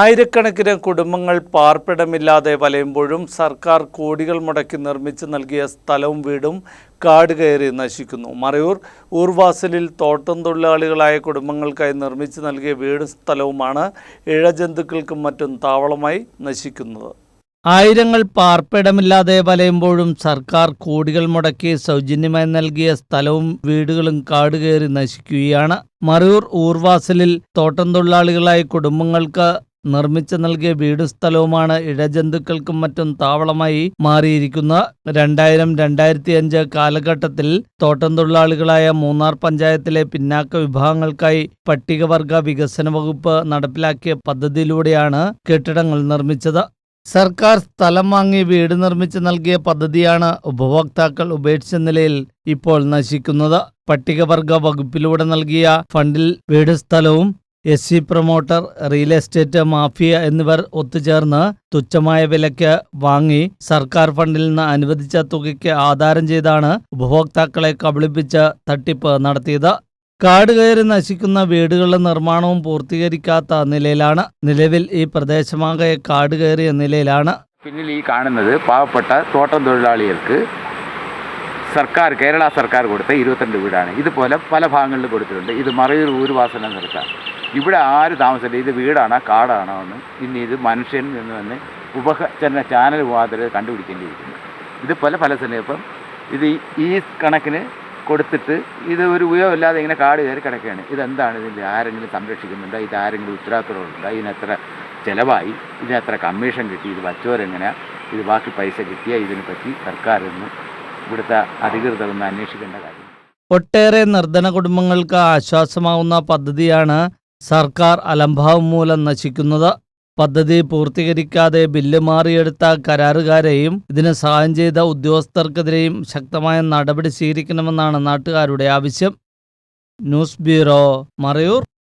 ആയിരക്കണക്കിന് കുടുംബങ്ങൾ പാർപ്പിടമില്ലാതെ വലയുമ്പോഴും സർക്കാർ കോടികൾ മുടക്കി നിർമ്മിച്ച് നൽകിയ സ്ഥലവും വീടും കാട് കയറി നശിക്കുന്നു. മറയൂർ ഊർവാസലിൽ തോട്ടം തൊഴിലാളികളായ കുടുംബങ്ങൾക്കായി നിർമ്മിച്ച് നൽകിയ വീടും സ്ഥലവുമാണ് ഇഴജന്തുക്കൾക്കും മറ്റും താവളമായി നശിക്കുന്നത്. ആയിരങ്ങൾ പാർപ്പിടമില്ലാതെ വലയുമ്പോഴും സർക്കാർ കോടികൾ മുടക്കി സൗജന്യമായി നൽകിയ സ്ഥലവും വീടുകളും കാട് കയറി നശിക്കുകയാണ്. മറയൂർ ഊർവാസലിൽ തോട്ടം തൊഴിലാളികളായ കുടുംബങ്ങൾക്ക് നിർമ്മിച്ചു നൽകിയ വീടും സ്ഥലവുമാണ് ഇഴജന്തുക്കൾക്കും മറ്റും താവളമായി മാറിയിരിക്കുന്ന രണ്ടായിരം രണ്ടായിരത്തി അഞ്ച് കാലഘട്ടത്തിൽ തോട്ടം തൊഴിലാളികളായ മൂന്നാർ പഞ്ചായത്തിലെ പിന്നാക്ക വിഭാഗങ്ങൾക്കായി പട്ടികവർഗ വികസന വകുപ്പ് നടപ്പിലാക്കിയ പദ്ധതിയിലൂടെയാണ് കെട്ടിടങ്ങൾ നിർമ്മിച്ചത്. സർക്കാർ സ്ഥലം വാങ്ങി വീട് നിർമ്മിച്ച് നൽകിയ പദ്ധതിയാണ് ഉപഭോക്താക്കൾ ഉപേക്ഷിച്ച നിലയിൽ ഇപ്പോൾ നശിക്കുന്നത്. പട്ടികവർഗ വകുപ്പിലൂടെ നൽകിയ ഫണ്ടിൽ വീട് സ്ഥലവും S C promoter real estate mafia എന്നിവർ ഒത്തുചേർന്ന് തുച്ഛമായ വിലയ്ക്ക് വാങ്ങി സർക്കാർ ഫണ്ടിൽ നിന്ന് അനുവദിച്ച തുകയ്ക്ക് ആധാരം ചെയ്താണ് ഉപഭോക്താക്കളെ കബളിപ്പിച്ച് തട്ടിപ്പ് നടത്തിയത്. കാട് കയറി നശിക്കുന്ന വീടുകളുടെ നിർമ്മാണവും പൂർത്തീകരിക്കാത്ത നിലയിലാണ് നിലവിൽ ഈ പ്രദേശമാകെ കാട് കയറിയ നിലയിലാണ്. പിന്നിൽ ഈ കാണുന്നത് പാവപ്പെട്ട തോട്ടം തൊഴിലാളികൾക്ക് സർക്കാർ കേരള സർക്കാർ കൊടുത്ത ഇരുപത്തിരണ്ട് വീടാണ്. ഇതുപോലെ പല ഭാഗങ്ങളിൽ കൊടുത്തിട്ടുണ്ട്. ഇത് മറയൂർ ഊരുവാസന സർക്കാർ ഇവിടെ ആര് താമസിച്ചില്ല. ഇത് വീടാണോ കാടാണോ എന്ന്. ഇനി ഇത് മനുഷ്യൻ എന്ന് തന്നെ ഉപകചന ചാനൽ മുഖാന്തരം കണ്ടുപിടിക്കേണ്ടിയിരിക്കുന്നു. ഇത് പല പല സ്ഥലം ഇപ്പം ഇത് ഈ- കണക്കിന് കൊടുത്തിട്ട് ഇത് ഒരു ഉപയോഗമില്ലാതെ ഇങ്ങനെ കാട് കയറി കിടക്കുകയാണ്. ഇതെന്താണ് ഇതിന്റെ ആരെങ്കിലും സംരക്ഷിക്കുന്നുണ്ടോ? ഇത് ആരെങ്കിലും ഉത്തരവാദിത്തമുണ്ടോ ഇതിനെത്ര ചിലവായി? ഇതിനെത്ര കമ്മീഷൻ കിട്ടി? ഇത് വച്ചവരെങ്ങനെയാണ് ഇത് ബാക്കി പൈസ കിട്ടിയ ഇതിനെ പറ്റി സർക്കാർ ഇന്ന് ഇവിടുത്തെ അധികൃതർ ഒന്ന് അന്വേഷിക്കേണ്ട കാര്യം. ഒട്ടേറെ നിർധന കുടുംബങ്ങൾക്ക് ആശ്വാസമാവുന്ന പദ്ധതിയാണ് സർക്കാർ അലംഭാവം മൂലം നശിക്കുന്നത്. പദ്ധതി പൂർത്തീകരിക്കാതെ ബില്ല് മാറിയെടുത്ത കരാറുകാരെയും ഇതിന് സഹായം ചെയ്ത ഉദ്യോഗസ്ഥർക്കെതിരെയും ശക്തമായ നടപടി സ്വീകരിക്കണമെന്നാണ് നാട്ടുകാരുടെ ആവശ്യം. News bureau Marayoor.